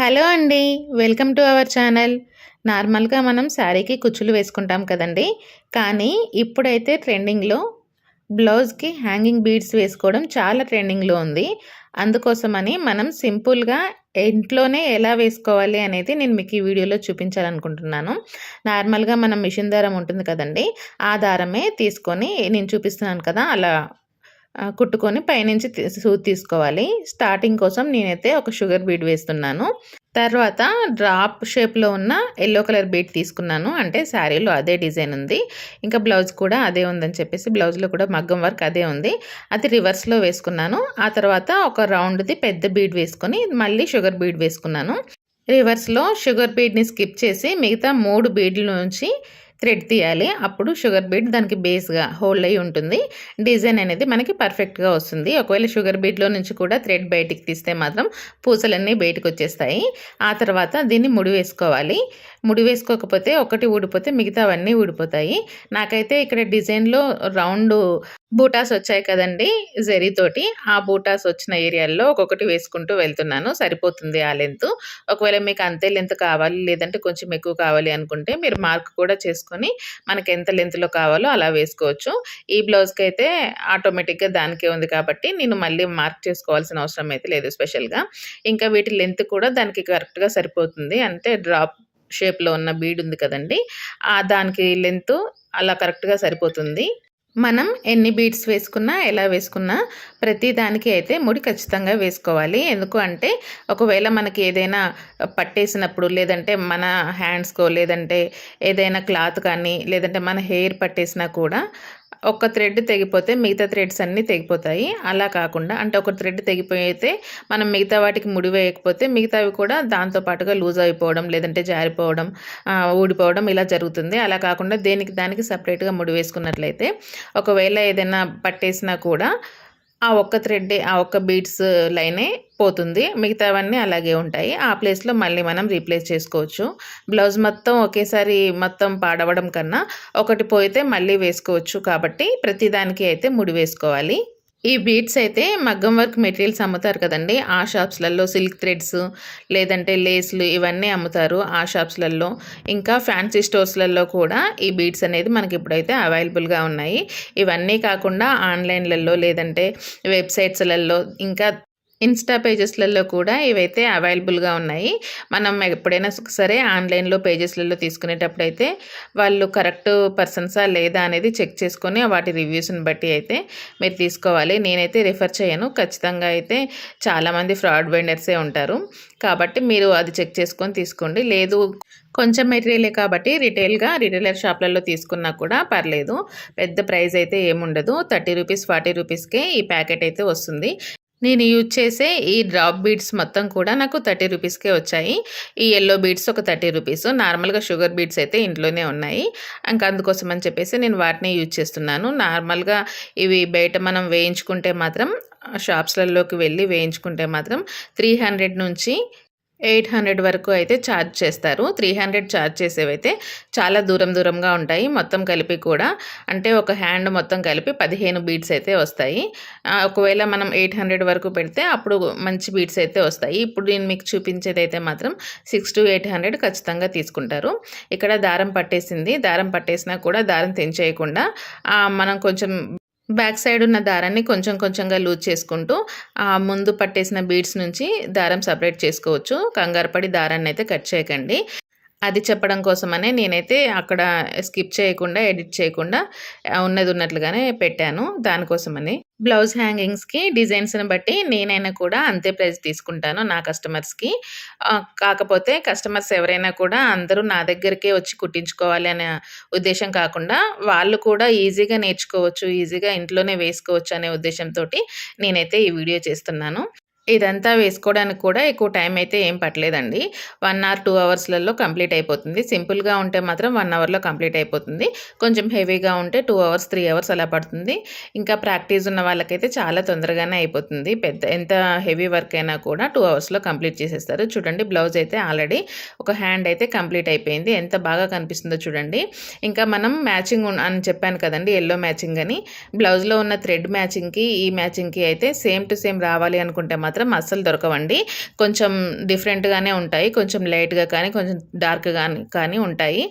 Hello అండి welcome to our channel. నార్మల్గా మనం శారీకి కుచ్చులు వేసుకుంటాం కదండి. కానీ ఇప్పుడైతే ట్రెండింగ్లో బ్లౌజ్కి హ్యాంగింగ్ బీడ్స్ వేసుకోవడం చాలా ట్రెండింగ్లో ఉంది. అందుకోసమని మనం సింపుల్గా ఇంట్లోనే ఎలా వేసుకోవాలి అనేది నేను మీకు ఈ వీడియోలో చూపించాలనుకుంటున్నాను. నార్మల్గా మనం మిషన్ దారం ఉంటుంది కదండి ఆ దారమే తీసుకొని నేను చూపిస్తున్నాను కదా అలా కుట్టుకొని పైనుంచి సూత్ తీసుకోవాలి. స్టార్టింగ్ కోసం నేనైతే ఒక షుగర్ బీడ్ వేస్తున్నాను. తర్వాత డ్రాప్ షేప్లో ఉన్న ఎల్లో కలర్ బీట్ తీసుకున్నాను. అంటే శారీలో అదే డిజైన్ ఉంది. ఇంకా బ్లౌజ్ కూడా అదే ఉందని చెప్పేసి బ్లౌజ్లో కూడా మగ్గం వర్క్ అదే ఉంది. అది రివర్స్లో వేసుకున్నాను. ఆ తర్వాత ఒక రౌండ్ది పెద్ద బీడ్ వేసుకొని మళ్ళీ షుగర్ బీడ్ వేసుకున్నాను. రివర్స్లో షుగర్ బీడ్ని స్కిప్ చేసి మిగతా మూడు బీడ్ల నుంచి థ్రెడ్ తీయాలి. అప్పుడు షుగర్ బీడ్ దానికి బేస్గా హోల్డ్ అయి ఉంటుంది. డిజైన్ అనేది మనకి పర్ఫెక్ట్గా వస్తుంది. ఒకవేళ షుగర్ బీట్లో నుంచి కూడా థ్రెడ్ బయటికి తీస్తే మాత్రం పూసలన్నీ బయటకు వచ్చేస్తాయి. ఆ తర్వాత దీన్ని ముడి వేసుకోవాలి. ముడి వేసుకోకపోతే ఒకటి ఊడిపోతే మిగతావన్నీ ఊడిపోతాయి. నాకైతే ఇక్కడ డిజైన్లో రౌండ్ బూటాస్ వచ్చాయి కదండి జరీతోటి ఆ బూటాస్ వచ్చిన ఏరియాల్లో ఒక్కొక్కటి వేసుకుంటూ వెళ్తున్నాను. సరిపోతుంది ఆ లెంత్. ఒకవేళ మీకు అంతే లెంత్ కావాలి లేదంటే కొంచెం ఎక్కువ కావాలి అనుకుంటే మీరు మార్క్ కూడా చేసుకొని మనకి ఎంత లెంత్లో కావాలో అలా వేసుకోవచ్చు. ఈ బ్లౌజ్కి అయితే ఆటోమేటిక్గా దానికే ఉంది కాబట్టి నేను మళ్ళీ మార్క్ చేసుకోవాల్సిన అవసరం అయితే లేదు స్పెషల్గా. ఇంకా వీటి లెంత్ కూడా దానికి కరెక్ట్గా సరిపోతుంది. అంటే డ్రాప్ షేప్లో ఉన్న బీడ్ ఉంది కదండి. దానికి లెంత్ అలా కరెక్ట్గా సరిపోతుంది. మనం ఎన్ని బీడ్స్ వేసుకున్నా ఎలా వేసుకున్నా ప్రతి దానికి అయితే ముడి ఖచ్చితంగా వేసుకోవాలి. ఎందుకు అంటే ఒకవేళ మనకి ఏదైనా పట్టేసినప్పుడు లేదంటే మన హ్యాండ్స్కో లేదంటే ఏదైనా క్లాత్ కానీ లేదంటే మన హెయిర్ పట్టేసినా కూడా ఒక థ్రెడ్ తెగిపోతే మిగతా థ్రెడ్స్ అన్నీ తెగిపోతాయి. అలా కాకుండా అంటే ఒక థ్రెడ్ తెగిపోయితే మనం మిగతా వాటికి ముడి వేయకపోతే మిగతావి కూడా దాంతో పాటుగా లూజ్ అయిపోవడం లేదంటే జారిపోవడం ఊడిపోవడం ఇలా జరుగుతుంది. అలా కాకుండా దేనికి దానికి సపరేట్గా ముడి వేసుకున్నట్లయితే ఒకవేళ ఏదైనా పట్టేసినా కూడా ఆ ఒక్క థ్రెడ్డే ఆ ఒక్క బీడ్స్ లైనే పోతుంది. మిగతావన్నీ అలాగే ఉంటాయి. ఆ ప్లేస్లో మళ్ళీ మనం రీప్లేస్ చేసుకోవచ్చు. బ్లౌజ్ మొత్తం ఒకేసారి మొత్తం పాడవడం కన్నా ఒకటి పోయితే మళ్ళీ వేసుకోవచ్చు కాబట్టి ప్రతిదానికి అయితే ముడి వేసుకోవాలి. ఈ బీడ్స్ అయితే మగ్గం వర్క్ మెటీరియల్స్ అమ్ముతారు కదండి. ఆ షాప్స్లలో సిల్క్ థ్రెడ్స్ లేదంటే లేస్లు ఇవన్నీ అమ్ముతారు ఆ షాప్స్లలో. ఇంకా ఫ్యాన్సీ స్టోర్స్లలో కూడా ఈ బీడ్స్ అనేది మనకి ఇప్పుడైతే అవైలబుల్గా ఉన్నాయి. ఇవన్నీ కాకుండా ఆన్లైన్లలో లేదంటే వెబ్సైట్స్లలో ఇంకా ఇన్స్టా పేజెస్లలో కూడా ఇవైతే అవైలబుల్గా ఉన్నాయి. మనం ఎప్పుడైనా సరే ఆన్లైన్లో పేజెస్లలో తీసుకునేటప్పుడు అయితే వాళ్ళు కరెక్ట్ పర్సన్సా లేదా అనేది చెక్ చేసుకొని వాటి రివ్యూస్ని బట్టి అయితే మీరు తీసుకోవాలి. నేనైతే రిఫర్ చేయను. ఖచ్చితంగా అయితే చాలామంది ఫ్రాడ్ వెండర్సే ఉంటారు. కాబట్టి మీరు అది చెక్ చేసుకొని తీసుకోండి. లేదు కొంచెం మెటీరియలే కాబట్టి రిటైల్గా రిటైలర్ షాప్లలో తీసుకున్నా కూడా పర్లేదు. పెద్ద ప్రైస్ అయితే ఏముండదు. థర్టీ రూపీస్ ఫార్టీ రూపీస్కే ఈ ప్యాకెట్ అయితే వస్తుంది. నేను యూజ్ చేసే ఈ డ్రాప్ బీడ్స్ మొత్తం కూడా నాకు థర్టీ రూపీస్కే వచ్చాయి. ఈ ఎల్లో బీడ్స్ ఒక థర్టీ రూపీస్ నార్మల్గా షుగర్ బీడ్స్ అయితే ఇంట్లోనే ఉన్నాయి. ఇంకా అందుకోసం అని చెప్పేసి నేను వాటిని యూజ్ చేస్తున్నాను. నార్మల్గా ఇవి బయట మనం వేయించుకుంటే మాత్రం షాప్స్లలోకి వెళ్ళి వేయించుకుంటే మాత్రం త్రీ హండ్రెడ్ నుంచి ఎయిట్ హండ్రెడ్ వరకు అయితే ఛార్జ్ చేస్తారు. త్రీ హండ్రెడ్ ఛార్జ్ చేసేవైతే చాలా దూరం దూరంగా ఉంటాయి. మొత్తం కలిపి కూడా అంటే ఒక హ్యాండ్ మొత్తం కలిపి పదిహేను బీడ్స్ అయితే వస్తాయి. ఒకవేళ మనం ఎయిట్ హండ్రెడ్ వరకు పెడితే అప్పుడు మంచి బీడ్స్ అయితే వస్తాయి. ఇప్పుడు నేను మీకు చూపించేది అయితే మాత్రం సిక్స్ టు ఎయిట్ హండ్రెడ్ ఖచ్చితంగా తీసుకుంటారు. ఇక్కడ దారం పట్టేసింది. దారం పట్టేసినా కూడా దారం తెంచేయకుండా మనం కొంచెం బ్యాక్ సైడ్ ఉన్న దారాన్ని కొంచెం కొంచెంగా లూజ్ చేసుకుంటూ ఆ ముందు పట్టేసిన బీడ్స్ నుంచి దారం సపరేట్ చేసుకోవచ్చు. కంగారు పడి దారాన్ని అయితే కట్ చేయకండి. అది చెప్పడం కోసమనే నేనైతే అక్కడ స్కిప్ చేయకుండా ఎడిట్ చేయకుండా ఉన్నది ఉన్నట్లుగానే పెట్టాను దానికోసమని. బ్లౌజ్ హ్యాంగింగ్స్కి డిజైన్స్ని బట్టి నేనైనా కూడా అంతే ప్రైస్ తీసుకుంటాను నా కస్టమర్స్కి. కాకపోతే కస్టమర్స్ ఎవరైనా కూడా అందరూ నా దగ్గరికే వచ్చి కుట్టించుకోవాలి అనే ఉద్దేశం కాకుండా వాళ్ళు కూడా ఈజీగా నేర్చుకోవచ్చు ఈజీగా ఇంట్లోనే వేసుకోవచ్చు అనే ఉద్దేశంతో నేనైతే ఈ వీడియో చేస్తున్నాను. ఇదంతా వేసుకోవడానికి కూడా ఎక్కువ టైం అయితే ఏం పట్టలేదండి. వన్ అవర్ టూ అవర్స్లలో కంప్లీట్ అయిపోతుంది. సింపుల్గా ఉంటే మాత్రం వన్ అవర్లో కంప్లీట్ అయిపోతుంది. కొంచెం హెవీగా ఉంటే టూ అవర్స్ త్రీ అవర్స్ అలా పడుతుంది. ఇంకా ప్రాక్టీస్ ఉన్న వాళ్ళకైతే చాలా తొందరగానే అయిపోతుంది. పెద్ద ఎంత హెవీ వర్క్ అయినా కూడా టూ అవర్స్లో కంప్లీట్ చేసేస్తారు. చూడండి బ్లౌజ్ అయితే ఆల్రెడీ ఒక హ్యాండ్ అయితే కంప్లీట్ అయిపోయింది. ఎంత బాగా కనిపిస్తుందో చూడండి. ఇంకా మనం మ్యాచింగ్ అని చెప్పాను కదండి ఎల్లో మ్యాచింగ్ అని. బ్లౌజ్లో ఉన్న థ్రెడ్ మ్యాచింగ్కి ఈ మ్యాచింగ్కి అయితే సేమ్ టు సేమ్ రావాలి అనుకుంటే మాత్రం మాత్రం అస్సలు దొరకవండి. కొంచెం డిఫరెంట్గానే ఉంటాయి. కొంచెం లైట్గా కానీ కొంచెం డార్క్గా కానీ ఉంటాయి.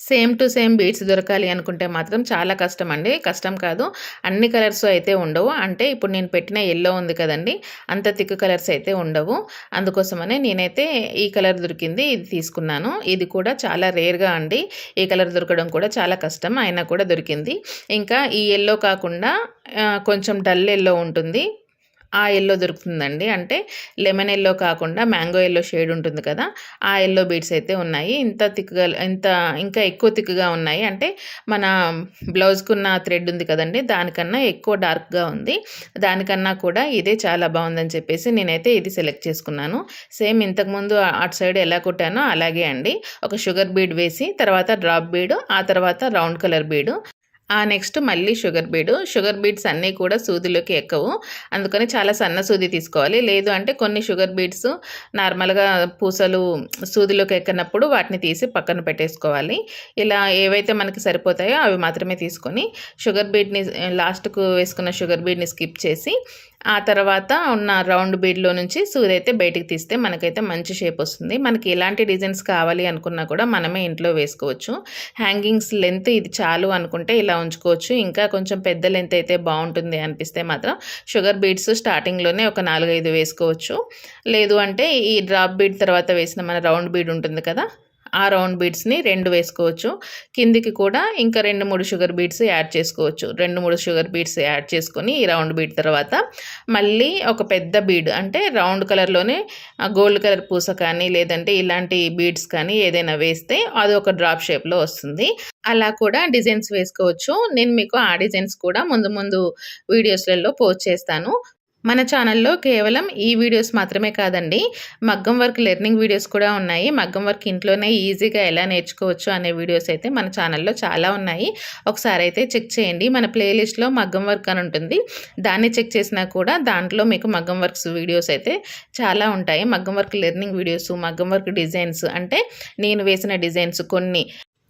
సేమ్ టు సేమ్ బీడ్స్ దొరకాలి అనుకుంటే మాత్రం చాలా కష్టం అండి కష్టం కాదు. అన్ని కలర్స్ అయితే ఉండవు. అంటే ఇప్పుడు నేను పెట్టిన ఎల్లో ఉంది కదండి. అంత థిక్ కలర్స్ అయితే ఉండవు. అందుకోసమనే నేనైతే ఈ కలర్ దొరికింది. ఇది తీసుకున్నాను. ఇది కూడా చాలా రేర్గా అండి. ఈ కలర్ దొరకడం కూడా చాలా కష్టం. అయినా కూడా దొరికింది. ఇంకా ఈ ఎల్లో కాకుండా కొంచెం డల్ ఎల్లో ఉంటుంది. ఆ ఎల్లో దొరుకుతుందండి. అంటే లెమన్ ఎల్లో కాకుండా మ్యాంగో ఎల్లో షేడ్ ఉంటుంది కదా ఆ ఎల్లో బీడ్స్ అయితే ఉన్నాయి. ఇంత తిక్కుగా ఇంత ఇంకా ఎక్కువ తిక్కుగా ఉన్నాయి. అంటే మన బ్లౌజ్కున్న థ్రెడ్ ఉంది కదండి దానికన్నా ఎక్కువ డార్క్గా ఉంది. దానికన్నా కూడా ఇదే చాలా బాగుందని చెప్పేసి నేనైతే ఇది సెలెక్ట్ చేసుకున్నాను. సేమ్ ఇంతకుముందు అటు సైడ్ ఎలా కుట్టానో అలాగే అండి. ఒక షుగర్ బీడ్ వేసి తర్వాత డ్రాప్ బీడు ఆ తర్వాత రౌండ్ కలర్ బీడు ఆ నెక్స్ట్ మళ్ళీ షుగర్ బీడు. షుగర్ బీడ్స్ అన్నీ కూడా సూదిలోకి ఎక్కవు. అందుకని చాలా సన్న సూది తీసుకోవాలి. లేదు అంటే కొన్ని షుగర్ బీడ్స్ నార్మల్గా పూసలు సూదిలోకి ఎక్కనప్పుడు వాటిని తీసి పక్కన పెట్టేసుకోవాలి. ఇలా ఏవైతే మనకి సరిపోతాయో అవి మాత్రమే తీసుకొని షుగర్ బీడ్ని లాస్ట్కు వేసుకున్న షుగర్ బీడ్ని స్కిప్ చేసి ఆ తర్వాత ఉన్న రౌండ్ బీడ్లో నుంచి సూది అయితే బయటికి తీస్తే మనకైతే మంచి షేప్ వస్తుంది. మనకి ఎలాంటి డిజైన్స్ కావాలి అనుకున్నా కూడా మనమే ఇంట్లో వేసుకోవచ్చు. హ్యాంగింగ్స్ లెంత్ ఇది చాలు అనుకుంటే ఇలా ఉంచుకోవచ్చు. ఇంకా కొంచెం పెద్ద లెంత్ అయితే బాగుంటుంది అనిపిస్తే మాత్రం షుగర్ బీడ్స్ స్టార్టింగ్లోనే ఒక నాలుగైదు వేసుకోవచ్చు. లేదు అంటే ఈ డ్రాప్ బీడ్ తర్వాత వేసిన మన రౌండ్ బీడ్ ఉంటుంది కదా? ఆ రౌండ్ బీడ్స్ని రెండు వేసుకోవచ్చు. కిందికి కూడా ఇంకా రెండు మూడు షుగర్ బీడ్స్ యాడ్ చేసుకోవచ్చు. రెండు మూడు షుగర్ బీడ్స్ యాడ్ చేసుకొని ఈ రౌండ్ బీడ్ తర్వాత మళ్ళీ ఒక పెద్ద బీడ్ అంటే రౌండ్ కలర్లోనే గోల్డ్ కలర్ పూస కానీ లేదంటే ఇలాంటి బీడ్స్ కానీ ఏదైనా వేస్తే అది ఒక డ్రాప్ షేప్లో వస్తుంది. అలా కూడా డిజైన్స్ వేసుకోవచ్చు. నేను మీకు ఆ డిజైన్స్ కూడా ముందు ముందు వీడియోస్లలో పోస్ట్ చేస్తాను. మన ఛానల్లో కేవలం ఈ వీడియోస్ మాత్రమే కాదండి మగ్గం వర్క్ లెర్నింగ్ వీడియోస్ కూడా ఉన్నాయి. మగ్గం వర్క్ ఇంట్లోనే ఈజీగా ఎలా నేర్చుకోవచ్చు అనే వీడియోస్ అయితే మన ఛానల్లో చాలా ఉన్నాయి. ఒకసారి అయితే చెక్ చేయండి. మన ప్లేలిస్ట్లో మగ్గం వర్క్ అని ఉంటుంది. దాన్ని చెక్ చేసినా కూడా దాంట్లో మీకు మగ్గం వర్క్స్ వీడియోస్ అయితే చాలా ఉంటాయి. మగ్గం వర్క్ లెర్నింగ్ వీడియోస్ మగ్గం వర్క్ డిజైన్స్ అంటే నేను వేసిన డిజైన్స్ కొన్ని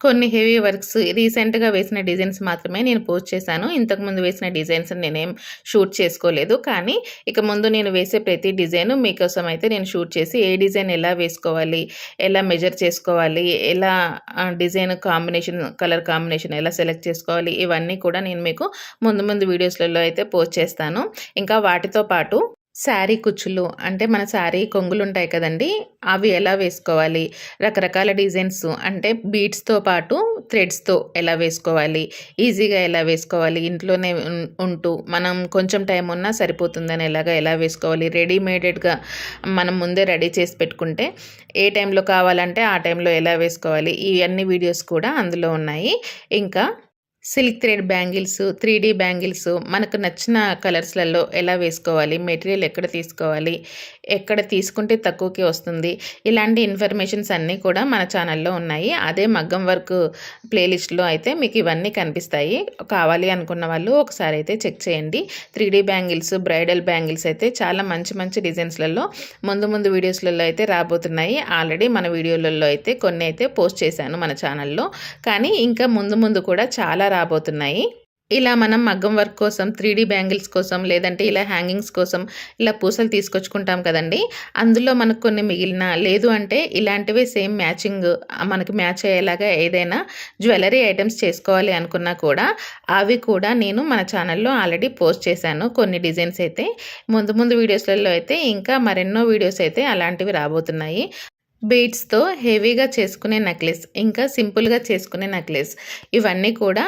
కొన్ని హెవీ వర్క్స్ రీసెంట్గా వేసిన డిజైన్స్ మాత్రమే నేను పోస్ట్ చేశాను. ఇంతకుముందు వేసిన డిజైన్స్ నేనేం షూట్ చేసుకోలేదు. కానీ ఇక ముందు నేను వేసే ప్రతి డిజైన్ మీకోసం అయితే నేను షూట్ చేసి ఏ డిజైన్ ఎలా వేసుకోవాలి ఎలా మెజర్ చేసుకోవాలి ఎలా డిజైన్ కాంబినేషన్ కలర్ కాంబినేషన్ ఎలా సెలెక్ట్ చేసుకోవాలి ఇవన్నీ కూడా నేను మీకు ముందు ముందు వీడియోస్లలో అయితే పోస్ట్ చేస్తాను. ఇంకా వాటితో పాటు శారీ కుచ్చులు అంటే మన శారీ కొంగులు ఉంటాయి కదండి అవి ఎలా వేసుకోవాలి? రకరకాల డిజైన్స్ అంటే బీట్స్తో పాటు థ్రెడ్స్తో ఎలా వేసుకోవాలి? ఈజీగా ఎలా వేసుకోవాలి? ఇంట్లోనే ఉంటూ మనం కొంచెం టైం ఉన్నా సరిపోతుందని ఎలాగా ఎలా వేసుకోవాలి? రెడీమేడెడ్గా మనం ముందే రెడీ చేసి పెట్టుకుంటే ఏ టైంలో కావాలంటే ఆ టైంలో ఎలా వేసుకోవాలి? ఇవన్నీ వీడియోస్ కూడా అందులో ఉన్నాయి. ఇంకా silk thread bangles three D bangles మనకు నచ్చిన కలర్స్లలో ఎలా వేసుకోవాలి మెటీరియల్ ఎక్కడ తీసుకోవాలి ఎక్కడ తీసుకుంటే తక్కువకి వస్తుంది ఇలాంటి ఇన్ఫర్మేషన్స్ అన్నీ కూడా మన ఛానల్లో ఉన్నాయి. అదే మగ్గం వర్క్ ప్లేలిస్ట్లో అయితే మీకు ఇవన్నీ కనిపిస్తాయి. కావాలి అనుకున్న వాళ్ళు ఒకసారి అయితే చెక్ చేయండి. Three D bangles bridal bangles అయితే చాలా మంచి మంచి డిజైన్స్లలో ముందు ముందు వీడియోస్లలో అయితే రాబోతున్నాయి. ఆల్రెడీ మన వీడియోలలో అయితే కొన్ని అయితే పోస్ట్ చేశాను మన ఛానల్లో. కానీ ఇంకా ముందు ముందు కూడా చాలా రాబోతున్నాయి. ఇలా మనం మగ్గం వర్క్ కోసం త్రీ డీ బ్యాంగిల్స్ కోసం లేదంటే ఇలా హ్యాంగింగ్స్ కోసం ఇలా పూసలు తీసుకొచ్చుకుంటాం కదండి. అందులో మనకు కొన్ని మిగిలిన లేదు అంటే ఇలాంటివి సేమ్ మ్యాచింగ్ మనకి మ్యాచ్ అయ్యేలాగా ఏదైనా జ్యువెలరీ ఐటమ్స్ చేసుకోవాలి అనుకున్నా కూడా అవి కూడా నేను మన ఛానల్లో ఆల్రెడీ పోస్ట్ చేశాను. కొన్ని డిజైన్స్ అయితే ముందు ముందు వీడియోస్లలో అయితే ఇంకా మరెన్నో వీడియోస్ అయితే అలాంటివి రాబోతున్నాయి. బీడ్స్తో హెవీగా చేసుకునే నెక్లెస్ ఇంకా సింపుల్గా చేసుకునే నెక్లెస్ ఇవన్నీ కూడా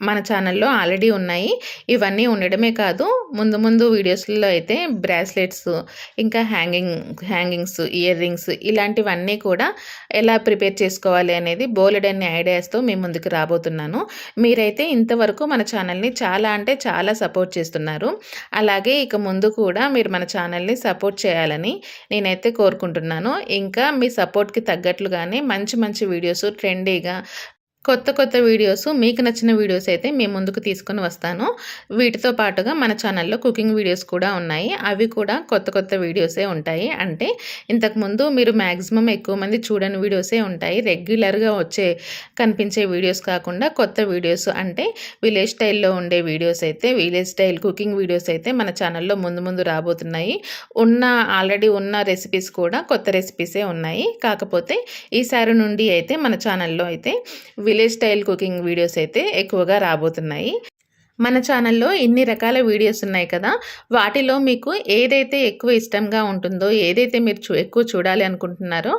మన ఛానల్లో ఆల్రెడీ ఉన్నాయి. ఇవన్నీ ఉండడమే కాదు ముందు ముందు వీడియోస్లో అయితే బ్రాస్లెట్స్ ఇంకా హ్యాంగింగ్ హ్యాంగింగ్స్ ఇయర్ రింగ్స్ ఇలాంటివన్నీ కూడా ఎలా ప్రిపేర్ చేసుకోవాలి అనేది బోలెడన్ని ఐడియాస్తో మీ ముందుకు రాబోతున్నాను. మీరైతే ఇంతవరకు మన ఛానల్ని చాలా అంటే చాలా సపోర్ట్ చేస్తున్నారు. అలాగే ఇక ముందు కూడా మీరు మన ఛానల్ని సపోర్ట్ చేయాలని నేనైతే కోరుకుంటున్నాను. ఇంకా మీ సపోర్ట్కి తగ్గట్లుగానే మంచి మంచి వీడియోస్ ట్రెండీగా కొత్త కొత్త వీడియోస్ మీకు నచ్చిన వీడియోస్ అయితే మేము ముందుకు తీసుకొని వస్తాను. వీటితో పాటుగా మన ఛానల్లో కుకింగ్ వీడియోస్ కూడా ఉన్నాయి. అవి కూడా కొత్త కొత్త వీడియోసే ఉంటాయి. అంటే ఇంతకుముందు మీరు మ్యాక్సిమం ఎక్కువ మంది చూడని వీడియోసే ఉంటాయి. రెగ్యులర్గా వచ్చే కనిపించే వీడియోస్ కాకుండా కొత్త వీడియోస్ అంటే విలేజ్ స్టైల్లో ఉండే వీడియోస్ అయితే విలేజ్ స్టైల్ కుకింగ్ వీడియోస్ అయితే మన ఛానల్లో ముందు ముందు రాబోతున్నాయి. ఉన్న ఆల్రెడీ ఉన్న రెసిపీస్ కూడా కొత్త రెసిపీసే ఉన్నాయి. కాకపోతే ఈసారి నుండి అయితే మన ఛానల్లో అయితే విలేజ్ స్టైల్ కుకింగ్ వీడియోస్ అయితే ఎక్కువగా రాబోతున్నాయి. మన ఛానల్లో ఎన్ని రకాల వీడియోస్ ఉన్నాయి కదా వాటిలో మీకు ఏదైతే ఎక్కువ ఇష్టంగా ఉంటుందో ఏదైతే మీరు చూ ఎక్కువ చూడాలి అనుకుంటున్నారో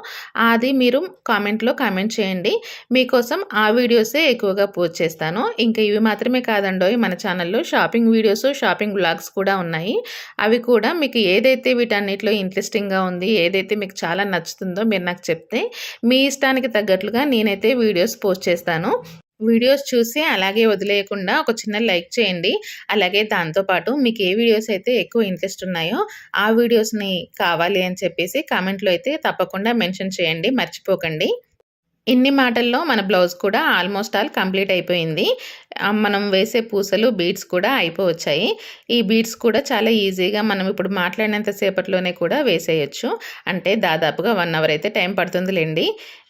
అది మీరు కామెంట్లో కామెంట్ చేయండి. మీకోసం ఆ వీడియోసే ఎక్కువగా పోస్ట్ చేస్తాను. ఇంకా ఇవి మాత్రమే కాదండో మన ఛానల్లో షాపింగ్ వీడియోస్ షాపింగ్ బ్లాగ్స్ కూడా ఉన్నాయి. అవి కూడా మీకు ఏదైతే వీటన్నిటిలో ఇంట్రెస్టింగ్గా ఉంది ఏదైతే మీకు చాలా నచ్చుతుందో మీరు నాకు చెప్తే మీ ఇష్టానికి తగ్గట్లుగా నేనైతే వీడియోస్ పోస్ట్ చేస్తాను. వీడియోస్ చూసి అలాగే వదిలేయకుండా ఒక చిన్న లైక్ చేయండి. అలాగే దాంతోపాటు మీకు ఏ వీడియోస్ అయితే ఎక్కువ ఇంట్రెస్ట్ ఉన్నాయో ఆ వీడియోస్ని కావాలి అని చెప్పేసి కామెంట్లో అయితే తప్పకుండా మెన్షన్ చేయండి. మర్చిపోకండి. ఇన్ని మాటల్లో మన బ్లౌజ్ కూడా ఆల్మోస్ట్ ఆల్ కంప్లీట్ అయిపోయింది. మనం వేసే పూసలు బీడ్స్ కూడా అయిపోవచ్చాయి. ఈ బీడ్స్ కూడా చాలా ఈజీగా మనం ఇప్పుడు మాట్లాడినంత సేపట్లోనే కూడా వేసేయచ్చు. అంటే దాదాపుగా వన్ అవర్ అయితే టైం పడుతుందిలేండి.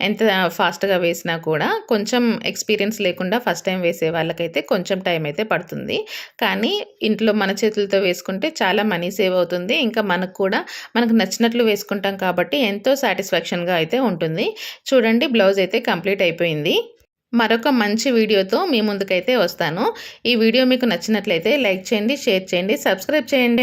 ఎంత ఫాస్ట్గా వేసినా కూడా కొంచెం ఎక్స్పీరియన్స్ లేకుండా ఫస్ట్ టైం వేసే వాళ్ళకైతే కొంచెం టైం అయితే పడుతుంది. కానీ ఇంట్లో మన చేతులతో వేసుకుంటే చాలా మనీ సేవ్ అవుతుంది. ఇంకా మనకు కూడా మనకు నచ్చినట్లు వేసుకుంటాం కాబట్టి ఎంతో సాటిస్ఫాక్షన్గా అయితే ఉంటుంది. చూడండి బ్లౌజ్ అయితే కంప్లీట్ అయిపోయింది. మరొక మంచి వీడియోతో మీ ముందుకైతే వస్తాను. ఈ వీడియో మీకు నచ్చినట్లయితే లైక్ చేయండి షేర్ చేయండి సబ్స్క్రైబ్ చేయండి.